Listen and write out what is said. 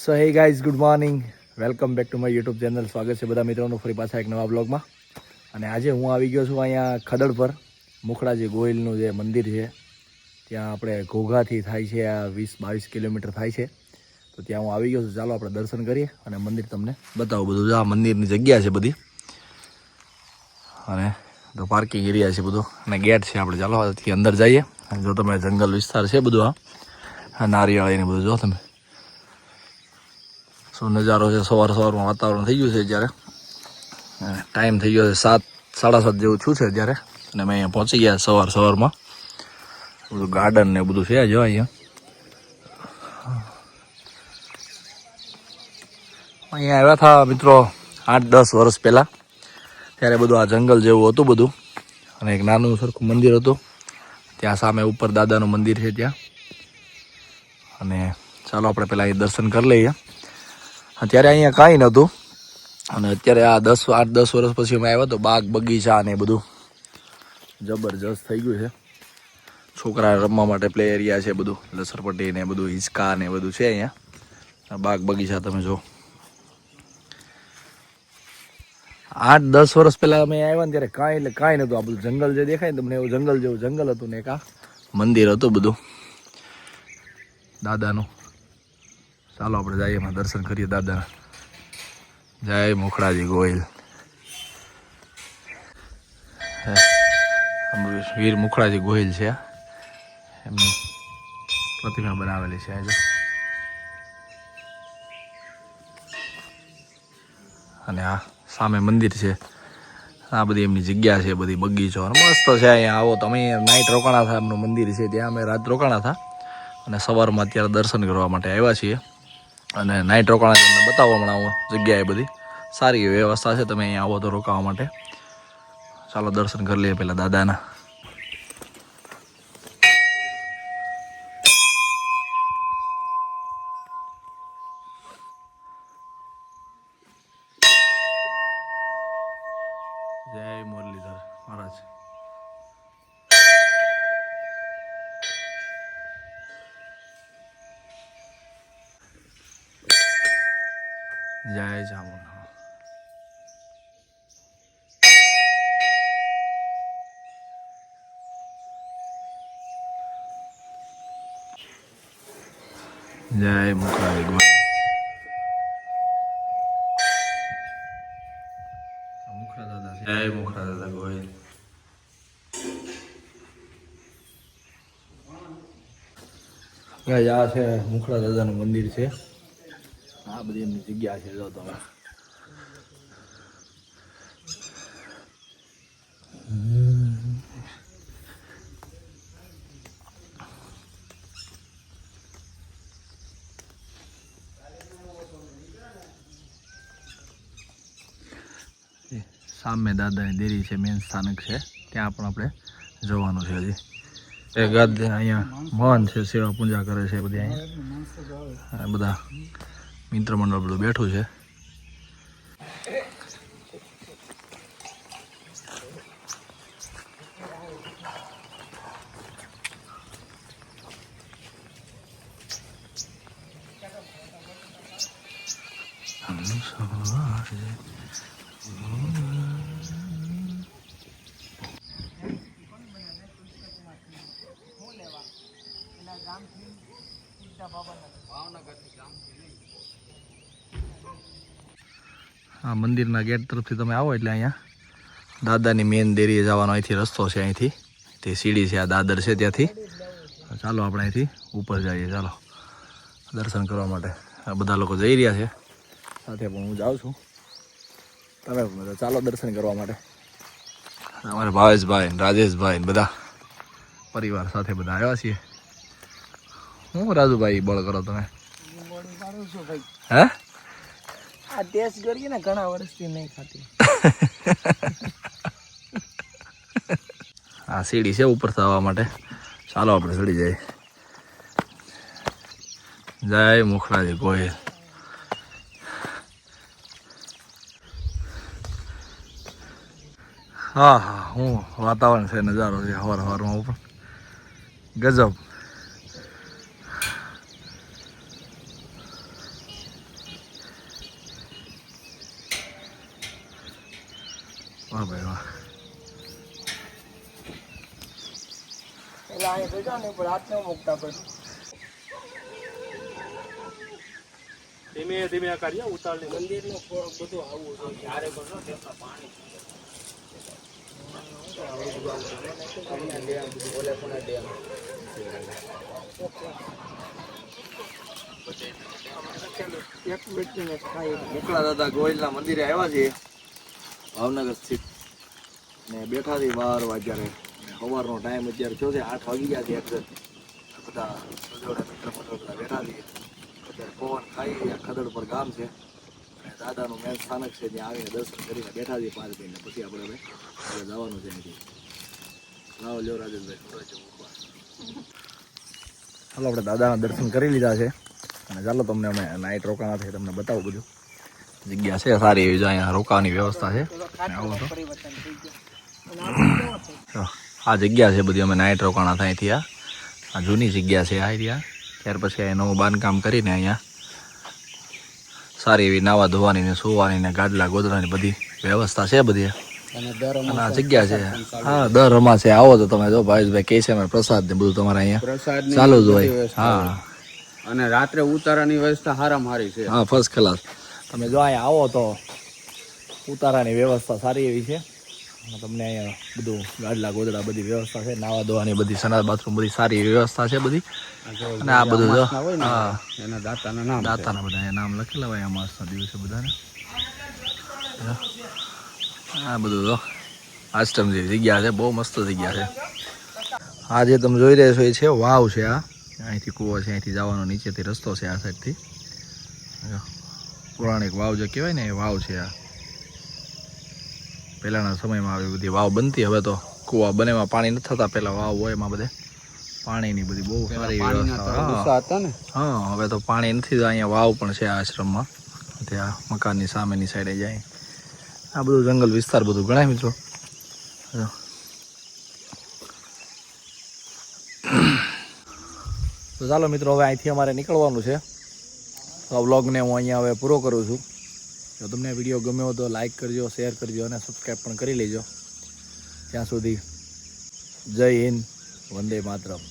So hey guys good morning welcome back to my YouTube channel સ્વાગત છે બધા મિત્રોનું ફરી પાછા એક નવા બ્લોગમાં અને આજે હું આવી ગયો છું અહીંયા ખદડ પર. મુખડાજી ગોહિલનું જે મંદિર છે, ત્યાં આપણે ઘોઘાથી થાય છે, આ વીસ બાવીસ કિલોમીટર થાય છે. તો ત્યાં હું આવી ગયો છું. ચાલો આપણે દર્શન કરીએ અને મંદિર તમને બતાવું બધું. જો આ મંદિરની જગ્યા છે બધી. અને તો પાર્કિંગ એરિયા છે બધું. અને ગેટ છે આપણે. ચાલો અંદર જઈએ. જો તમે જંગલ વિસ્તાર છે બધું આ. નારિયેળ એને બધું જો તમે. શું નજારો છે, સવાર સવારમાં વાતાવરણ થઈ ગયું છે જ્યારે ટાઈમ થઈ ગયો છે સાત, સાડા સાત જેવું થયું છે જ્યારે અને અમે અહીંયા પહોંચી ગયા સવાર સવારમાં. બધું ગાર્ડન ને બધું છે જો અહીંયા. અહીંયા આવ્યા હતા મિત્રો આઠ, દસ વર્ષ પહેલાં. ત્યારે બધું આ જંગલ જેવું હતું બધું. અને એક નાનું સરખું મંદિર હતું. ત્યાં સામે ઉપર દાદાનું મંદિર છે ત્યાં. અને ચાલો આપણે પહેલાં અહીં દર્શન કરી લઈએ. અત્યારે અહીંયા કાંઈ નહોતું. અને અત્યારે આ દસ આઠ, દસ વર્ષ પછી અમે આવ્યા તો બાગ, બગીચા ને બધું જબરજસ્ત થઈ ગયું છે. છોકરા રમવા માટે પ્લે એરિયા છે બધું, લસરપટ્ટી ને બધું, હિંચકા ને બધું છે અહીંયા. બાગ, બગીચા તમે જો આઠ, દસ વર્ષ પહેલાં અમે આવ્યા ને ત્યારે કાંઈ એટલે કાંઈ નહોતું. આ બધું જંગલ જે દેખાય ને તમને એવું જંગલ જેવું જંગલ હતું ને એક આ મંદિર હતું બધું. દાદાનું. ચાલો આપણે જઈએ, એમાં દર્શન કરીએ દાદા જય મુખડાજી ગોયલ. વીર મુખડાજી ગોહિલ છે એમની પ્રતિમા બનાવેલી છે આજે. અને આ સામે મંદિર છે. આ બધી એમની જગ્યા છે, બધી બગીચો. મસ્ત છે અહીંયા. આવો તમે નાઇટ રોકાણા હતા એમનું મંદિર છે. ત્યાં અમે રાત રોકાણા હતા અને સવારમાં અત્યારે દર્શન કરવા માટે આવ્યા છીએ. અને નાઇટ રોકાણા તમને બતાવો હમણાં હું જગ્યાએ બધી. સારી વ્યવસ્થા છે, તમે અહીંયા આવો તો રોકાવા માટે. ચાલો દર્શન કરી લઈએ પહેલાં દાદાના. જય ચામુંડા જય મુખરાજ ગોવિંદ મુખરા દાદા છે. જય મુખરા દાદા ગોવિંદ ગાઈસ, આ છે મુખડા દાદાનું મંદિર છે આ બધી એમની જગ્યા છે જો તમે. સામે દાદાની દેરી છે મેન સ્થાનક છે. ત્યાં પણ આપણે જવાનું છે હજી. એ ગાદ અહીંયા મહાન છે સેવા પૂજા કરે છે બધી અહીંયા. બધા મિત્ર મંડળ બધું બેઠું છે. આ મંદિરના ગેટ તરફથી તમે આવો એટલે અહીંયા દાદાની મેન દેરીએ જવાનો અહીંથી રસ્તો છે અહીંથી. તે સીડી છે આ દાદર છે ત્યાંથી. ચાલો આપણે અહીંથી ઉપર જઈએ ચાલો. દર્શન કરવા માટે. આ બધા લોકો જઈ રહ્યા છે. સાથે પણ હું જાઉં છું. તમે પણ ચાલો દર્શન કરવા માટે. અમારે ભાવેશભાઈ રાજેશભાઈ બધા પરિવાર સાથે બધા આવ્યા છીએ. હું રાજુભાઈ બળ કરો તમે. હે? આ ટેસ્ટ કરીએ ને ઘણા વર્ષથી નહીં ખાતી. આ સીડી છે ઉપર થવા માટે. ચાલો આપણે ચડી જઈએ. જય મુખરાજી કોઈ હા હા, હું વાતાવરણ છે, નજારો છે, હવાર હવારમાં ઉપર. ગજબ. વાહ ભાઈ વાહ. એટલે અહીંયા બેઠા ને પણ હાથ ન મૂકતા પછી ધીમે ધીમે કરીએ ઉતાળ મંદિરનું બધું આવું છે જ્યારે પણ પાણી. મોકલા દાદા ગોયલના મંદિરે આવ્યા છીએ. ભાવનગર સ્થિત. ને બેઠા હતી બાર વાગ્યારે સવારનો ટાઈમ અત્યારે થયો છે આઠ વાગી ગયા છે એક્ઝેક્ટ બધા સજોડે મિત્ર મંડળ બધા બેઠા છીએ અત્યારે પવન ખાઈ ખદડ પર ગામ છે. અને દાદાનું મેન સ્થાનક છે ત્યાં આવીને દર્શન કરીને બેઠા છીએ પાંચ દિન પછી આપણે હવે હવે જવાનું છે અહીંથી. લાવો, લ્યો રાજેશભાઈ, થોડા ચાલો આપણે દાદાના દર્શન કરી લીધા છે. અને ચાલો તમને અમે નાઇટ રોકાણા છે તમને બતાવું બધું. જગ્યા છે સારી એવી અહીંયા રોકાવાની વ્યવસ્થા છે. આવો તો. આ જગ્યા છે બધી અમે નાઇટ રોકાણા થાય ત્યાં. આ જૂની જગ્યા છે આ ત્યાં. ત્યાર પછી અહીંયા નવું બાંધકામ કરીને અહીંયા સારી એવી નાવા ધોવાની ને સુવાની ને ગાદલા ગોદડાની બધી વ્યવસ્થા છે બધી. આ જગ્યા છે. હા દર અમાસે આવો તો તમે જો ભાવેશભાઈ કે છે પ્રસાદ ને બધું તમારે અહીંયા ચાલુ જ હોય. હા. અને રાત્રે ઉતારાની વ્યવસ્થા હારામ હારી છે. હા ફર્સ્ટ ક્લાસ તમે જો અહીંયા આવો તો ઉતારાની વ્યવસ્થા સારી એવી છે. તમને અહીંયા બધું ગાડલા ગોદડા બધી વ્યવસ્થા છે નાવા ધોવાની બધી સનાદ બાથરૂમ બધી સારી વ્યવસ્થા છે બધી. અને આ બધું જો હા. એના દાતાના નામ દાતાના બધા નામ લખેલા હોય અમાસના દિવસે બધાને. આ બધું જો આશ્રમ જેવી જગ્યા છે બહુ મસ્ત જગ્યા છે. આ જે તમે જોઈ રહ્યા છો એ છે વાવ છે આ. અહીંથી કૂવો છે અહીંથી જવાનો નીચેથી રસ્તો છે આ સાઈડથી. પૌરાણિક વાવ જે કહેવાય ને એ વાવ છે આ. પહેલાંના સમયમાં આવી બધી વાવ બનતી હવે તો કૂવા બનેમાં પાણી નથી થતા. પહેલાં વાવ હોય એમાં બધે પાણીની બધી બહુ સારી. હતા ને. હા હવે તો પાણી નથી અહીંયા વાવ પણ છે આ આશ્રમમાં. ત્યાં મકાનની સામેની સાઈડે જાય. આ બધું જંગલ વિસ્તાર બધું ગણાય મિત્રો. તો ચાલો મિત્રો હવે અહીંથી અમારે નીકળવાનું છે. તો આ વ્લોગને હું અહીંયા હવે પૂરો કરું છું. જો તમને વીડિયો ગમ્યો તો લાઈક કરજો શેર કરજો અને સબસ્ક્રાઈબ પણ કરી લેજો. ત્યાં સુધી જય હિન્દ, વંદે માતરમ.